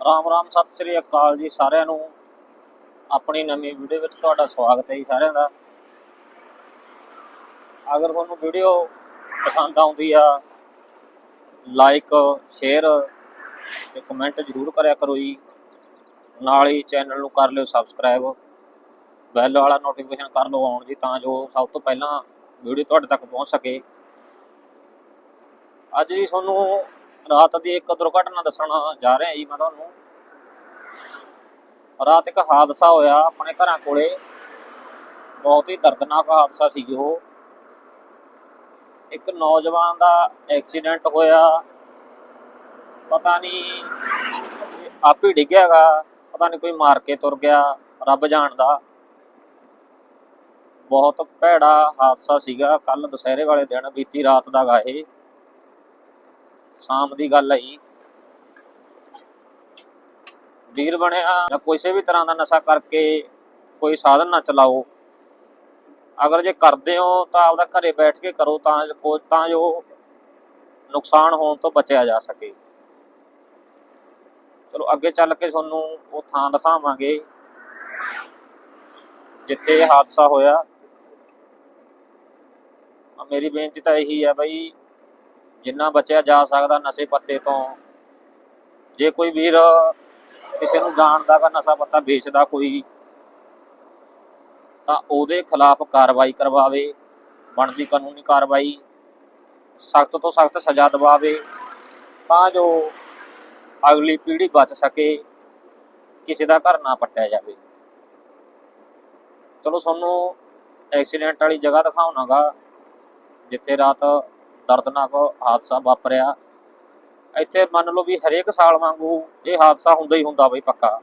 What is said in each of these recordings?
ਰਾਮ ਰਾਮ, ਸਤਿ ਸ੍ਰੀ ਅਕਾਲ ਜੀ ਸਾਰਿਆਂ ਨੂੰ। ਆਪਣੀ ਨਵੀਂ ਵੀਡੀਓ ਵਿੱਚ ਤੁਹਾਡਾ ਸਵਾਗਤ ਹੈ ਜੀ ਸਾਰਿਆਂ ਦਾ। ਅਗਰ ਤੁਹਾਨੂੰ ਵੀਡੀਓ ਪਸੰਦ ਆਉਂਦੀ ਆ ਲਾਈਕ ਸ਼ੇਅਰ ਤੇ ਕਮੈਂਟ ਜ਼ਰੂਰ ਕਰਿਆ ਕਰੋ ਜੀ। ਨਾਲ ਹੀ ਚੈਨਲ ਨੂੰ ਕਰ ਲਿਓ ਸਬਸਕ੍ਰਾਈਬ ਬੈਲ ਵਾਲਾ ਨੋਟੀਫਿਕੇਸ਼ਨ ਕਰ ਲਓ ਆਉਣ ਜੀ ਤਾਂ ਜੋ ਸਭ ਤੋਂ ਪਹਿਲਾਂ ਵੀਡੀਓ ਤੁਹਾਡੇ ਤੱਕ ਪਹੁੰਚ ਸਕੇ। ਅੱਜ ਜੀ ਤੁਹਾਨੂੰ ਰਾਤ ਦੀ ਇੱਕ ਦੁਰਘਟਨਾ ਦੱਸਣ ਜਾ ਰਿਹਾ ਜੀ ਮੈਂ ਤੁਹਾਨੂੰ। ਰਾਤ ਇੱਕ ਹਾਦਸਾ ਹੋਇਆ ਆਪਣੇ ਘਰਾਂ ਕੋਲੇ। ਬਹੁਤ ਹੀ ਦਰਦਨਾਕ ਹਾਦਸਾ ਸੀ ਉਹ। ਇੱਕ ਨੌਜਵਾਨ ਦਾ ਐਕਸੀਡੈਂਟ ਹੋਇਆ। ਪਤਾ ਨਹੀਂ ਆਪ ਹੀ ਡਿੱਗਿਆਗਾ ਪਤਾ ਨਹੀਂ ਕੋਈ ਮਾਰ ਕੇ ਤੁਰ ਗਿਆ ਰੱਬ ਜਾਣਦਾ। ਬਹੁਤ ਭੈੜਾ ਹਾਦਸਾ ਸੀਗਾ। ਕੱਲ ਦੁਸਹਿਰੇ ਵਾਲੇ ਦਿਨ ਬੀਤੀ ਰਾਤ ਦਾ ਗਾ ਇਹ। ਸ਼ਾਮ ਦੀ ਗੱਲ ਹੈ ਵੀਰ ਬਣਿਆ ਜਾਂ ਕਿਸੇ ਵੀ ਤਰ੍ਹਾਂ ਦਾ ਨਸ਼ਾ ਕਰਕੇ ਕੋਈ ਸਾਧਨ ਨਾ ਚਲਾਓ। ਅਗਰ ਜੇ ਕਰਦੇ ਹੋ ਤਾਂ ਆਪਦਾ ਘਰੇ ਬੈਠ ਕੇ ਕਰੋ ਤਾਂ ਜੋ ਤਾਂ ਜੋ ਨੁਕਸਾਨ ਹੋਣ ਤੋਂ ਬਚਿਆ ਜਾ ਸਕੇ। ਚਲੋ ਅੱਗੇ ਚੱਲ ਕੇ ਤੁਹਾਨੂੰ ਉਹ ਥਾਂ ਦਿਖਾਵਾਂਗੇ। ਜਿੱਥੇ ਇਹ ਹਾਦਸਾ ਹੋਇਆ। ਮੇਰੀ ਬੇਨਤੀ ਤਾਂ ਇਹੀ ਹੈ ਬਈ ਜਿੰਨਾ ਬਚਿਆ ਜਾ ਸਕਦਾ ਨਸ਼ੇ ਪੱਤੇ ਤੋਂ। ਜੇ ਕੋਈ ਵੀਰ ਕਿਸੇ ਨੂੰ ਜਾਣਦਾ ਗਾ ਨਸ਼ਾ ਪੱਤਾ ਵੇਚਦਾ ਕੋਈ, ਤਾਂ ਉਹਦੇ ਖਿਲਾਫ ਕਾਰਵਾਈ ਕਰਵਾਵੇ, ਬਣਦੀ ਕਾਨੂੰਨੀ ਕਾਰਵਾਈ, ਸਖਤ ਤੋਂ ਸਖਤ ਸਜ਼ਾ ਦਿਵਾਵੇ, ਤਾਂ ਜੋ ਅਗਲੀ ਪੀੜ੍ਹੀ ਬਚ ਸਕੇ, ਕਿਸੇ ਦਾ ਘਰ ਨਾ ਪੱਟਿਆ ਜਾਵੇ। ਚਲੋ ਤੁਹਾਨੂੰ ਐਕਸੀਡੈਂਟ ਵਾਲੀ ਜਗ੍ਹਾ ਦਿਖਾਉਣਾਗਾ, ਜਿੱਥੇ ਰਾਤ ਦਰਦਨਾਕ ਹਾਦਸਾ ਵਾਪਰਿਆ। ਇੱਥੇ ਮੰਨ ਲਓ ਵੀ ਹਰੇਕ ਸਾਲ ਵਾਂਗੂ ਇਹ ਹਾਦਸਾ ਹੁੰਦਾ ਹੀ ਹੁੰਦਾ ਬਈ ਪੱਕਾ।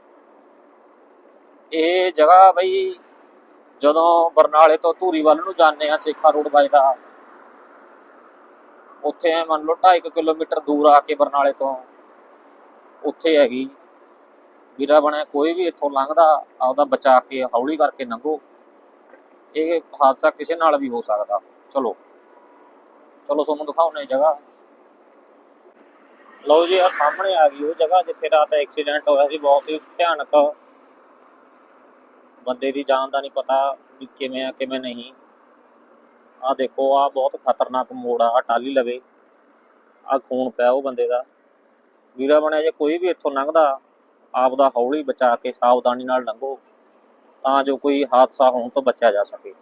ਇਹ ਜਗ੍ਹਾ ਬਈ ਜਦੋਂ ਬਰਨਾਲੇ ਤੋਂ ਧੂਰੀ ਵੱਲ ਨੂੰ ਜਾਂਦੇ ਆ ਸੇਖਾ ਰੋਡ ਵੱਜਦਾ ਉੱਥੇ ਮੰਨ ਲਓ 2.5 ਕਿਲੋਮੀਟਰ ਦੂਰ ਆ ਕੇ ਬਰਨਾਲੇ ਤੋਂ ਉੱਥੇ ਹੈਗੀ। ਵੀਰਾ ਬਣਿਆ, ਕੋਈ ਵੀ ਇੱਥੋਂ ਲੰਘਦਾ, ਆਪਦਾ ਬਚਾ ਕੇ ਹੌਲੀ ਕਰਕੇ ਲੰਘੋ। ਇਹ ਹਾਦਸਾ ਕਿਸੇ ਨਾਲ ਵੀ ਹੋ ਸਕਦਾ। ਚਲੋ। ਚਲੋ ਤੁਹਾਨੂੰ ਦਿਖਾਉਣੇ ਜਗ੍ਹਾ। ਲਓ ਜੀ ਆ ਸਾਹਮਣੇ ਆ ਗਈ ਉਹ ਜਗ੍ਹਾ ਜਿੱਥੇ ਰਾਤ ਐਕਸੀਡੈਂਟ ਹੋਇਆ ਸੀ, ਬਹੁਤ ਹੀ ਭਿਆਨਕ। ਬੰਦੇ ਦੀ ਜਾਨ ਦਾ ਨਹੀਂ ਪਤਾ ਵੀ ਕਿਵੇਂ ਆ, ਕਿਵੇਂ ਨਹੀਂ। ਆ ਦੇਖੋ ਆ ਬਹੁਤ ਖਤਰਨਾਕ ਮੋੜ ਆ, ਆਹ ਟਾਲੀ ਲਵੇ। ਆ ਖੂਨ ਪਿਆ ਉਹ ਬੰਦੇ ਦਾ। ਵੀਰਾ ਬਣਿਆ ਜੇ ਕੋਈ ਵੀ ਇੱਥੋਂ ਲੰਘਦਾ ਆਪ ਦਾ ਹੌਲੀ ਬਚਾ ਕੇ ਸਾਵਧਾਨੀ ਨਾਲ ਲੰਘੋ, ਤਾਂ ਜੋ ਕੋਈ ਹਾਦਸਾ ਹੋਣ ਤੋਂ ਬਚਿਆ ਜਾ ਸਕੇ।